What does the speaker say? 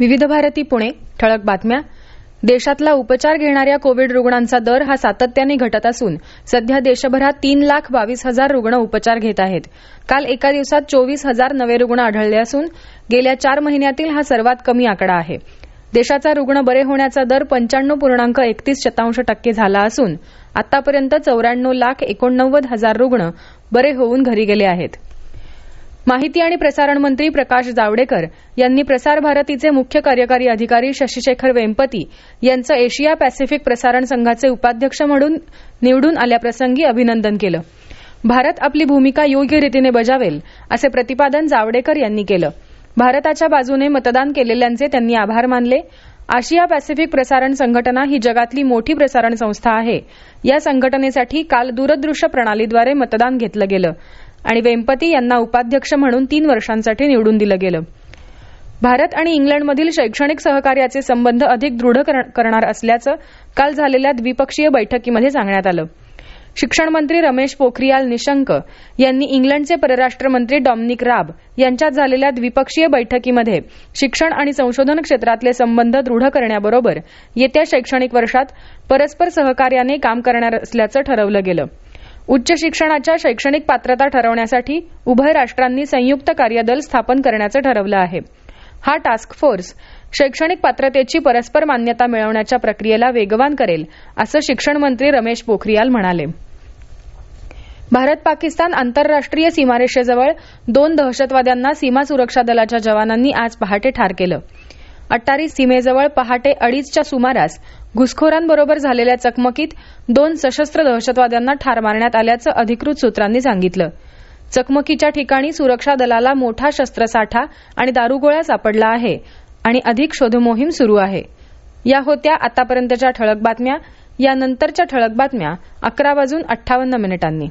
विविध भारती पुणे ठळक बातम्या. देशातला उपचार घेणाऱ्या कोविड रुग्णांचा दर हा सातत्याने घटत असून सध्या देशभरात तीन लाख बावीस हजार रुग्ण उपचार घेत आहेत. काल एका दिवसात चोवीस हजार नवे रुग्ण आढळले असून गेल्या चार महिन्यातील हा सर्वात कमी आकडा आहे. देशाचा रुग्ण बरे होण्याचा दर पंच्याण्णव पूर्णांक एकतीस शतांश टक्के झाला असून आतापर्यंत चौऱ्याण्णव लाख एकोणनव्वद हजार रुग्ण बरे होऊन घरी गेले आहेत. माहिती आणि प्रसारण मंत्री प्रकाश जावडेकर यांनी प्रसार भारतीचे मुख्य कार्यकारी अधिकारी शशीशेखर वेंपती यांचं एशिया पॅसिफिक प्रसारण संघाचे उपाध्यक्ष म्हणून निवडून आल्याप्रसंगी अभिनंदन केलं. भारत आपली भूमिका योग्य रीतीने बजावेल असे प्रतिपादन जावडेकर यांनी केलं. भारताच्या बाजूने मतदान केलेल्यांचे त्यांनी आभार मानले. आशिया पॅसिफिक प्रसारण संघटना ही जगातली मोठी प्रसारण संस्था आहे. या संघटनेसाठी काल दूरदृश्य प्रणालीद्वारे मतदान घेतलं गेलं. आणि वेंपती यांना उपाध्यक्ष म्हणून तीन वर्षांसाठी निवडून दिलं गेलं. भारत आणि इंग्लंडमधील शैक्षणिक सहकार्याचे संबंध अधिक दृढ करणार असल्याचं काल झालेल्या द्विपक्षीय बैठकीमध्ये सांगण्यात आलं. शिक्षण मंत्री रमेश पोखरियाल निशंक यांनी इंग्लंडचे परराष्ट्र मंत्री डॉमिनिक राब यांच्यात झालेल्या द्विपक्षीय बैठकीमध्ये शिक्षण आणि संशोधन क्षेत्रातले संबंध दृढ करण्याबरोबर येत्या शैक्षणिक वर्षात परस्पर सहकार्याने काम करणार असल्याचं ठरवलं गेलं. उच्च शिक्षणाच्या शैक्षणिक पात्रता ठरवण्यासाठी उभय राष्ट्रांनी संयुक्त कार्यदल स्थापन करण्याचं ठरवलं आहे. हा टास्क फोर्स शैक्षणिक पात्रतेची परस्पर मान्यता मिळवण्याच्या प्रक्रियेला वेगवान करेल असं शिक्षण मंत्री रमेश पोखरियाल म्हणाले. भारत पाकिस्तान आंतरराष्ट्रीय सीमारेषेजवळ दोन दहशतवाद्यांना सीमा सुरक्षा दलाच्या जवानांनी आज पहाटे ठार केलं. अट्टारी सीमेजवळ पहाटे अडीचच्या सुमारास घुसखोरांबरोबर झालेल्या चकमकीत दोन सशस्त्र दहशतवाद्यांना ठार मारण्यात आल्याचं अधिकृत सूत्रांनी सांगितलं. चकमकीच्या ठिकाणी सुरक्षा दलाला मोठा शस्त्रसाठा आणि दारुगोळा सापडला आहे आणि अधिक शोधमोहीम सुरू आहे. या होत्या आतापर्यंतच्या ठळक बातम्या. यानंतरच्या ठळक बातम्या अकरा वाजून अठ्ठावन्न मिनिटांनी.